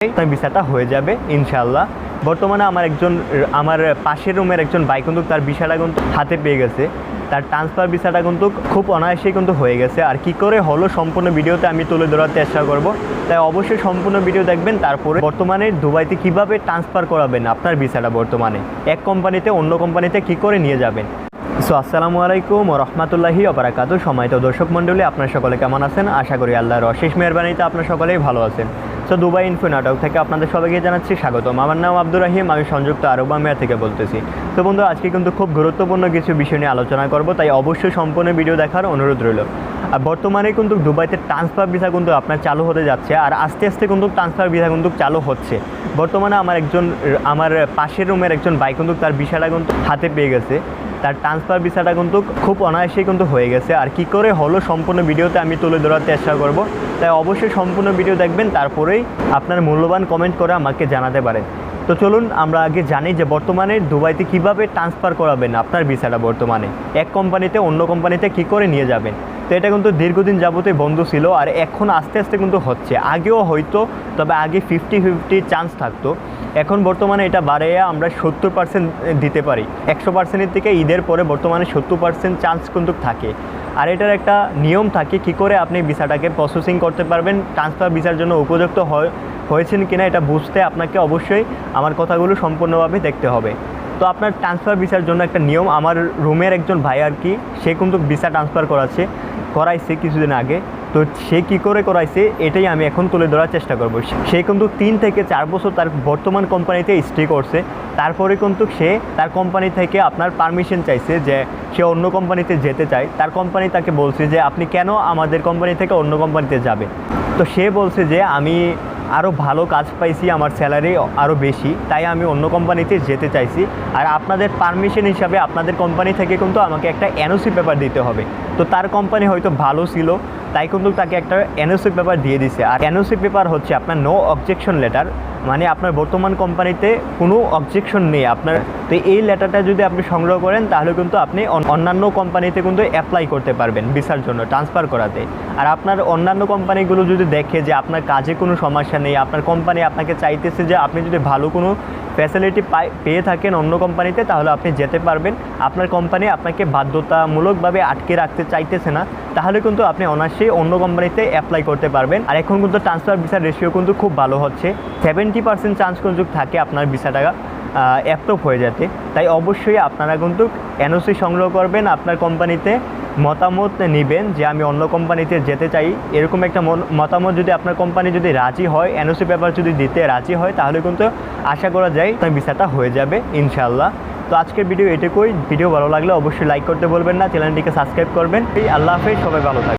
তাই ভিসাটা হয়ে যাবে ইনশাল্লাহ বর্তমানে আমার একজন, আমার পাশের রুমের একজন ভাই কিন্তু তার ভিসাটা কিন্তু হাতে পেয়ে গেছে। তার ট্রান্সফার ভিসাটা কিন্তু খুব অনায়াসেই কিন্তু হয়ে গেছে। আর কি করে হলো সম্পূর্ণ ভিডিওতে আমি তুলে ধরার চেষ্টা করব। তাই অবশ্যই সম্পূর্ণ ভিডিও দেখবেন, তারপরে বর্তমানে দুবাইতে কীভাবে ট্রান্সফার করাবেন আপনার ভিসাটা বর্তমানে? এক কোম্পানিতে অন্য কোম্পানিতে কি করে নিয়ে যাবেন? সো আসসালামু আলাইকুম ও রহমতুল্লাহি অবরাকাতু সময়ত দর্শক মণ্ডলী, আপনার সকলে কেমন আছেন? আশা করি আল্লাহর অশেষ মেহরবানিতে আপনার সকলেই ভালো আছেন। সো দুবাই ইনফো নাটক থেকে আপনাদের সবাইকে জানাচ্ছি স্বাগতম। আমার নাম আব্দুর রাহিম, আমি সংযুক্ত আরব আমিয়া থেকে বলতেছি। তো বন্ধু, আজকে কিন্তু খুব গুরুত্বপূর্ণ কিছু বিষয় নিয়ে আলোচনা করব, তাই অবশ্যই সম্পূর্ণ ভিডিও দেখার অনুরোধ রইল। আর বর্তমানে কিন্তু দুবাইতে ট্রান্সফার ভিসা কিন্তু আপনার চালু হতে যাচ্ছে, আর আস্তে আস্তে কিন্তু ট্রান্সফার ভিসা কিন্তু চালু হচ্ছে। বর্তমানে আমার একজন, আমার পাশের রুমের একজন ভাই কিন্তু তার ভিসাটা কিন্তু হাতে পেয়ে গেছে। তার ট্রান্সফার ভিসাটা কিন্তু খুব অনায়াসেই কিন্তু হয়ে গেছে। আর কি করে হলো সম্পূর্ণ ভিডিওতে আমি তুলে ধরার চেষ্টা করব। তাই অবশ্যই সম্পূর্ণ ভিডিও দেখবেন, তারপরেই আপনার মূল্যবান কমেন্ট করে আমাকে জানাতে পারেন। তো চলুন, আমরা আগে জানি যে বর্তমানে দুবাইতে কীভাবে ট্রান্সফার করাবেন আপনার ভিসাটা বর্তমানে। এক কোম্পানিতে অন্য কোম্পানিতে কি করে নিয়ে যাবেন? তো এটা কিন্তু দীর্ঘদিন যাবতই বন্ধ ছিল আর এখন আস্তে আস্তে কিন্তু হচ্ছে। আগেও হয়তো, তবে আগে ফিফটি ফিফটি চান্স থাকতো। এখন বর্তমানে এটা বাড়িয়ে আমরা সত্তর পার্সেন্ট দিতে পারি। একশো পার্সেন্টের থেকে ঈদের পরে বর্তমানে সত্তর পার্সেন্ট চান্স কিন্তু থাকে। আর এটার একটা নিয়ম থাকে, কি করে আপনি ভিসাটাকে প্রসেসিং করতে পারবেন ট্রান্সফার ভিসার জন্য উপযুক্ত হয়, হয়েছেন কিনা এটা বুঝতে আপনাকে অবশ্যই আমার কথাগুলো সম্পূর্ণভাবে দেখতে হবে। তো আপনার ট্রান্সফার ভিসার জন্য একটা নিয়ম, আমার রুমের একজন ভাই আর কি, সে কিন্তু ভিসা ট্রান্সফার করাচ্ছে, করাইছে কিছুদিন আগে। তো সে কি করে করাইছে, এটাই আমি এখন তুলে ধরার চেষ্টা করব। সে কিন্তু তিন থেকে চার বছর তার বর্তমান কোম্পানিতে স্টে করছে, তারপরে কিন্তু সে তার কোম্পানি থেকে আপনার পারমিশন চাইছে যে সে অন্য কোম্পানিতে যেতে চায়। তার কোম্পানি তাকে বলছে যে, আপনি কেন আমাদের কোম্পানি থেকে অন্য কোম্পানিতে যাবে তো সে বলছে যে, আমি আরও ভালো কাজ পাইছি আমার স্যালারি আরও বেশি, তাই আমি অন্য কোম্পানিতে যেতে চাইছি। আর আপনাদের পারমিশন হিসাবে আপনাদের কোম্পানি থেকে কিন্তু আমাকে একটা এনওসি পেপার দিতে হবে। তো তার কোম্পানি হয়তো ভালো ছিল তাই কিন্তু তাকে একটা এনওসি পেপার দিয়ে দিছে। আর এনওসি পেপার হচ্ছে আপনার নো অবজেকশন লেটার মানে আপনার বর্তমান কোম্পানিতে কোনো অবজেকশন নেই আপনার। তো এই লেটারটা যদি আপনি সংগ্রহ করেন, তাহলে কিন্তু আপনি অন্যান্য কোম্পানিতে কিন্তু অ্যাপ্লাই করতে পারবেন ভিসার জন্য ট্রান্সফার করাতে। আর আপনার অন্যান্য কোম্পানিগুলো যদি দেখে যে আপনার কাজে কোনো সমস্যা নেই, আপনার কোম্পানি আপনাকে চাইতেছে যে আপনি যদি ভালো কোনো ফ্যাসিলিটি পেয়ে থাকেন অন্য কোম্পানিতে তাহলে আপনি যেতে পারবেন। আপনার কোম্পানি আপনাকে বাধ্যতামূলকভাবে আটকে রাখতে চাইতেছে না। তাহলে কিন্তু আপনি অনায়াসেই অন্য কোম্পানিতে অ্যাপ্লাই করতে পারবেন। আর এখন কিন্তু ট্রান্সফার ভিসার রেশিও কিন্তু খুব ভালো হচ্ছে। সেভেন্টি পার্সেন্ট চান্স কিন্তু থাকে আপনার ভিসাটা অ্যাপ্রুভ হয়ে যেতে। তাই অবশ্যই আপনারা কিন্তু এনওসি সংগ্রহ করবেন আপনার কোম্পানিতে মতামত নেবেন যে আমি অন্য কোম্পানিতে যেতে চাই। এরকম একটা মতামত যদি আপনার কোম্পানি যদি রাজি হয়, এনওসি পেপার যদি দিতে রাজি হয়, তাহলে কিন্তু আশা করা যায় তার ভিসাটা হয়ে যাবে ইনশাল্লাহ তো আজকের ভিডিও এটুকুই। ভিডিও ভালো লাগলে অবশ্যই লাইক করতে বলবেন না, চ্যানেলটিকে সাবস্ক্রাইব করবেন। এই আল্লাহ হাফেজ, সবাই ভালো থাকবেন।